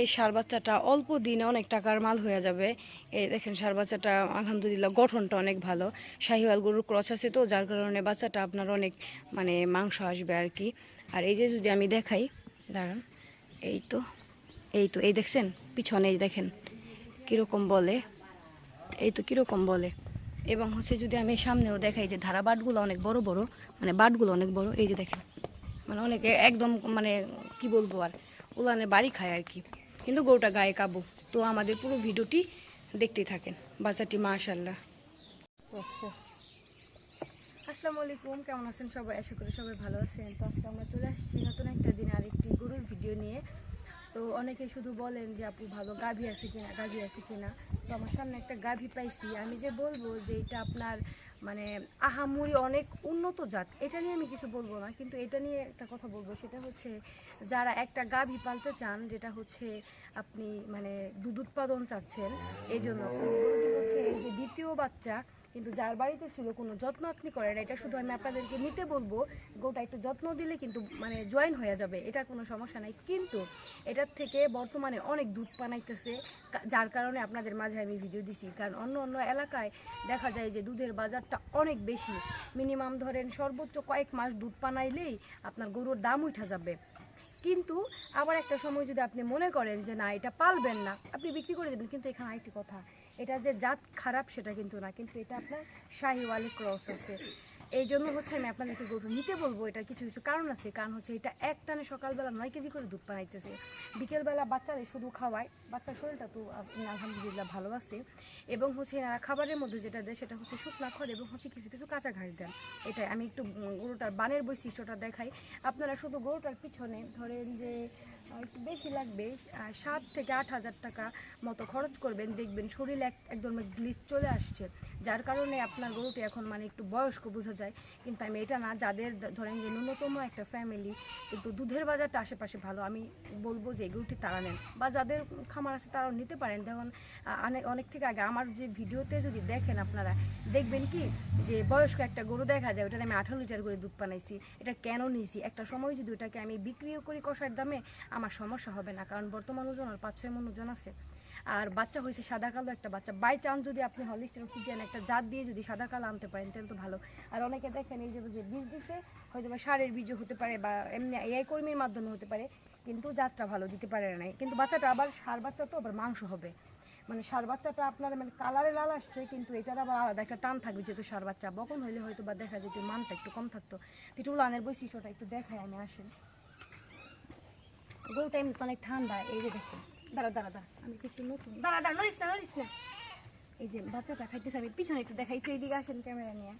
এই সার বাচ্চাটা অল্প দিনে অনেক টাকার মাল হয়ে যাবে। এই দেখেন সার বাচ্চাটা, আলহামদুলিল্লাহ গঠনটা অনেক ভালো। শাহিওয়াল গরুর ক্রস আছে তো, যার কারণে বাচ্চাটা আপনার অনেক মানে মাংস আসবে আর কি। আর এই যে যদি আমি দেখাই, দাঁড়ান, এই তো এই তো, এই দেখছেন? পিছনে এই দেখেন, কীরকম বলে, এই তো কীরকম বলে। এবং হচ্ছে যদি আমি সামনেও দেখাই যে ধারা বাটগুলো অনেক বড় বড় মানে বাটগুলো অনেক বড়, এই যে দেখেন মানে অনেকে একদম মানে কি বলব আর, উলানে বাড়ি খায় আর কি। কিন্তু গরুটা গায়ে কাবু। তো আমাদের পুরো ভিডিওটি দেখতেই থাকেন। বাচ্চাটি মাশাল্লাহ আসসালামু আলাইকুম, কেমন আছেন সবাই? আশা করি সবাই ভালো আছেন। তো আজকে আমরা চলে আসছি নতুন একটা দিন আরেকটি গরুর ভিডিও নিয়ে। তো অনেকে শুধু বলেন যে, আপু, ভালো গাভী আছে কিনা, গাভী আছে কিনা? তো আমার সামনে একটা গাভী পাইছি। আমি যে বলব যে, এটা আপনার মানে আহামুরি অনেক উন্নত জাত। এটা নিয়ে আমি কিছু বলব না, কিন্তু এটা নিয়ে একটা কথা বলব। সেটা হচ্ছে, যারা একটা গাভী পালতে চান, যেটা হচ্ছে আপনি মানে দুধ উৎপাদন চাচ্ছেন এই জন্য হচ্ছে এই যে দ্বিতীয় বাচ্চা কিন্তু যার বাড়িতে ছিল কোনো যত্ন আপনি করেন, এটা শুধু আমি আপনাদেরকে নিতে বলব, গোটা একটু যত্ন দিলে কিন্তু মানে জয়েন হয়ে যাবে, এটা কোনো সমস্যা নাই। কিন্তু এটার থেকে বর্তমানে অনেক দুধ পানাইতেছে যার কারণে আপনাদের মাঝে আমি ভিডিও দিছি। কারণ অন্য অন্য এলাকায় দেখা যায় যে দুধের বাজারটা অনেক বেশি। মিনিমাম ধরেন সর্বোচ্চ কয়েক মাস দুধ পানাইলেই আপনার গরুর দাম উঠা যাবে। কিন্তু আবার একটা সময় যদি আপনি মনে করেন যে না, এটা পালবেন না, আপনি বিক্রি করে দেবেন। কিন্তু এখানে আরেকটি কথা এটা যে জাত খারাপ সেটা কিন্তু না, কিন্তু এটা আপনার শাহিওয়ালি ক্রস আছে। এই জন্য হচ্ছে আমি আপনাদেরকে গরু নিতে বলব এটা কিছু কিছু কারণ আছে। কারণ হচ্ছে এটা এক টানে সকালবেলা নয় কেজি করে দুধ পানাইতেছে বিকেলবেলা বাচ্চাদের শুধু খাওয়ায়, বাচ্চার শরীরটা তো আলহামদুলিল্লাহ ভালো আছে। এবং হচ্ছে খাবারের মধ্যে যেটা দেয় সেটা হচ্ছে শুকনা খড় এবং হচ্ছে কিছু কিছু কাঁচা ঘাস দেন। এটাই আমি একটু গরুটার বানের বৈশিষ্ট্যটা দেখাই। আপনারা শুধু গরুটার পিছনে ধরেন যে একটু বেশি লাগবে সাত থেকে আট হাজার টাকা মতো খরচ করবেন, দেখবেন শরীরে এক, একদম গ্লিচ চলে আসছে, যার কারণে আপনার গরুটি এখন মানে একটু বয়স্ক বোঝা যায়। কিন্তু আমি এটা না, যাদের ধরেন যে ন্যূনতম একটা ফ্যামিলি কিন্তু দুধের বাজারটা আশেপাশে ভালো, আমি বলব যে গরুটি তারা নেন। বা যাদের খামার আছে তারাও নিতে পারেন। যেমন অনেক অনেক থেকে আগে আমার যে ভিডিওতে যদি দেখেন আপনারা, দেখবেন কি? যে বয়স্ক একটা গরু দেখা যায়, ওটার আমি আঠারো লিটার করে দুধ বানাইছি, এটা কেন নিয়েছি? একটা সময় যদি ওটাকে আমি বিক্রিও করি কষার দামে, আমার সমস্যা হবে না। কারণ বর্তমান ওজন আর পাঁচ, ছয় মন ওজন আছে। আর বাচ্চা হয়েছে সাদা কালো একটা বাচ্চা। বাই চান্স যদি আপনি হলিস্টার ফিজিয়ান একটা জাত দিয়ে যদি সাদা কালো আনতে পারেন, তাহলে তো ভালো। আর অনেকে দেখেন এই যে বীজ দিছে হয়তো বা সারের বীজও হতে পারে বা এমনি এআই কর্মীর মাধ্যমে হতে পারে, কিন্তু জাতটা ভালো দিতে পারে না। কিন্তু বাচ্চাটা আবার সার বাচ্চা তো, আবার মাংস হবে। মানে সার বাচ্চাটা আপনার মানে কালারে লাল আসছে, কিন্তু এটার আবার আলাদা একটা টান থাকবে যেহেতু সার বাচ্চা। বকন হইলে হয়তো বা দেখা যেত মানটা একটু কম থাকতো। একটু উলানের বৈশিষ্ট্যটা একটু দেখায় আমি, আসেন। গরুটা এমনি অনেক ঠান্ডা, এই যে দেখুন। দাঁড়া দাঁড়া দাঁড়া। আমি নতুন? দাঁড়া দাঁড়া নড়িস না নড়িস না। এই যে বাচ্চাটা খাইতেছে আমি পিছনে একটু দেখাই এইদিকে আসেন ক্যামেরা নিয়ে।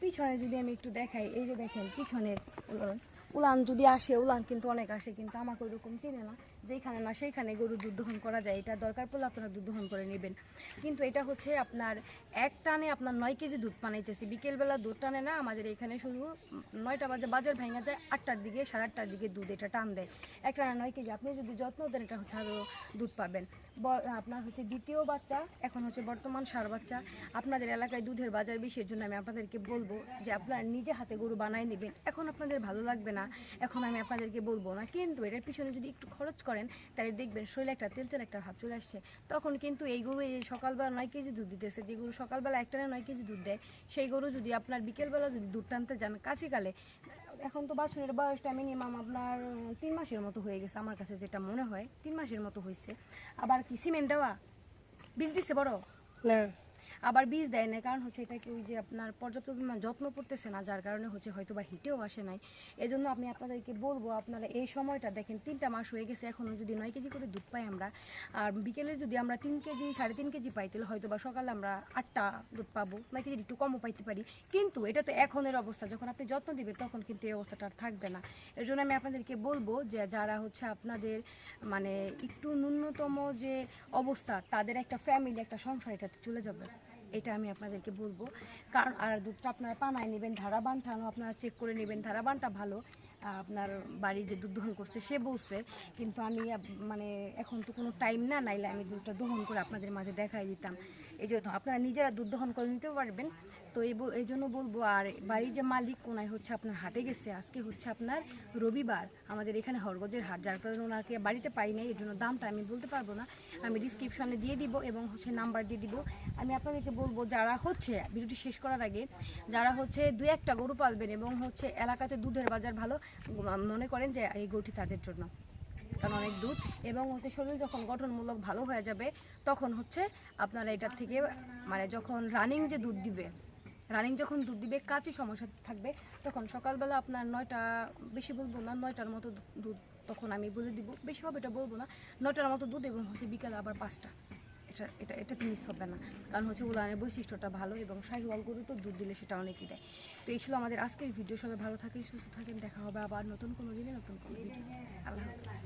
পিছনে যদি আমি একটু দেখাই এই যে দেখেন পিছনের উলান। যদি আসে উলান কিন্তু অনেক আসে কিন্তু আমাকে ওরকম চেনে না। যেখানে না সেইখানে গরু দুধ দহন করা যায়, এটা দরকার পড়লে আপনারা দুধ দহন করে নেবেন। কিন্তু এটা হচ্ছে আপনার এক টানে আপনার নয় কেজি দুধ পানাইতেছে বিকেলবেলা দুধ টানে না, আমাদের এখানে শুধু নয়টা বাজে বাজার ভেঙে যায়, আটটার দিকে, সাড়ে আটটার দিকে দুধ এটা টান দেয়। এক টানে নয় কেজি, আপনি যদি যত্ন দেন, এটা হচ্ছে আরও দুধ পাবেন। আপনার হচ্ছে দ্বিতীয় বাচ্চা, এখন হচ্ছে বর্তমান সার বাচ্চা। আপনাদের এলাকায় দুধের বাজার বেশি জন্য আমি আপনাদেরকে বলব যে, আপনারা নিজে হাতে গরু বানায় নেবেন। এখন আপনাদের ভালো লাগবে না, এখন আমি আপনাদেরকে বলব না। কিন্তু এটার পিছনে যদি একটু খরচ করেন তাহলে দেখবেন শরীরে একটা তেল তেল একটা ভাব চলে আসছে। তখন কিন্তু এই গরু এই সকালবেলা নয় কেজি দুধ দিতেছে। যে গরু সকালবেলা একটা নয় কেজি দুধ দেয়, সেই গরু যদি আপনার বিকেলবেলা যদি দুধ টানতে যান কাছে এখন তো বাছুরের বয়সটা মিনিমাম আপনার তিন মাসের মতো হয়ে গেছে আমার কাছে যেটা মনে হয়। তিন মাসের মতো হয়েছে আবার কি সিমেন্ট দেওয়া? বীজ দিচ্ছে বড়? না। আবার বীজ দেয় না কারণ হচ্ছে এটাকে ওই যে আপনার পর্যাপ্ত পরিমাণ যত্ন করতেছে না, যার কারণে হচ্ছে হয়তো বা হিটেও আসে নাই। এই জন্য আমি আপনাদেরকে বলব, আপনারা এই সময়টা দেখেন, তিনটা মাস হয়ে গেছে এখনও যদি নয় কেজি করে দুধ পাই আমরা, আর বিকেলে যদি আমরা তিন কেজি, সাড়ে তিন কেজি পাই, তাহলে হয়তো বা সকালে আমরা আটটা দুধ পাবো, নয় কেজি একটু কমও পাইতে পারি। কিন্তু এটা তো এখনের অবস্থা, যখন আপনি যত্ন দিবেন তখন কিন্তু এই অবস্থাটা আর থাকবে না। এর জন্য আমি আপনাদেরকে বলব যে, যারা হচ্ছে আপনাদের মানে একটু ন্যূনতম যে অবস্থা, তাদের একটা ফ্যামিলি একটা সংসার, এটাতে চলে যাবে। এটা আমি আপনাদেরকে বলব। কারণ, আর দুধটা আপনারা পানায় নেবেন, ধারা বানঠানো আপনারা চেক করে নেবেন। ধারা বানটা ভালো আপনার বাড়ির যে দুধ দহন করছে সে বলছে। কিন্তু আমি মানে এখন তো কোনো টাইম না, নাইলে আমি দুধটা দহন করে আপনাদের মাঝে দেখাই দিতাম। এই জন্য আপনারা নিজেরা দুধ দহন করে নিতেও পারবেন। তো এই এই জন্য বলব, আর বাড়ির যে মালিক কোনায় হচ্ছে আপনার হাটে গেছে। আজকে হচ্ছে আপনার রবিবার। আমাদের এখানে হরগজের হাট, যার কারণে ওনাকে বাড়িতে পাই নাই, এর জন্য দামটা আমি বলতে পারব না। আমি ডিসক্রিপশনে দিয়ে দিব এবং হচ্ছে নাম্বার দিয়ে দিব। আমি আপনাদেরকে বলব, যারা হচ্ছে, ভিডিওটি শেষ করার আগে, যারা হচ্ছে দু একটা গরু পালবেন এবং হচ্ছে এলাকাতে দুধের বাজার ভালো মনে করেন যে এই গরুটি তাদের জন্য। কারণ অনেক দুধ এবং হচ্ছে শরীর যখন গঠনমূলক ভালো হয়ে যাবে, তখন হচ্ছে আপনারা এটার থেকে মানে যখন রানিং যে দুধ দিবে রানিং যখন দুধ দিবে, কাঁচি সমস্যা থাকবে, তখন সকালবেলা আপনার নয়টা, বেশি বলব না, নয়টার মতো দুধ তখন আমি বলে দিব। বেশি হবে এটা বলব না, নয়টার মতো দুধ এবং হচ্ছে বিকালে আবার পাঁচটা। এটা এটা, এটাতে মিস হবে না। কারণ হচ্ছে উলানের বৈশিষ্ট্যটা ভালো এবং শাহিওয়াল গরু তো দুধ দিলে সেটা অনেকই দেয়। তো এই ছিল আমাদের আজকের ভিডিও সবাই ভালো থাকেন, সুস্থ থাকেন। দেখা হবে আবার নতুন কোনো দিনে, নতুন কোনো ভিডিও আল্লাহ হাফেজ।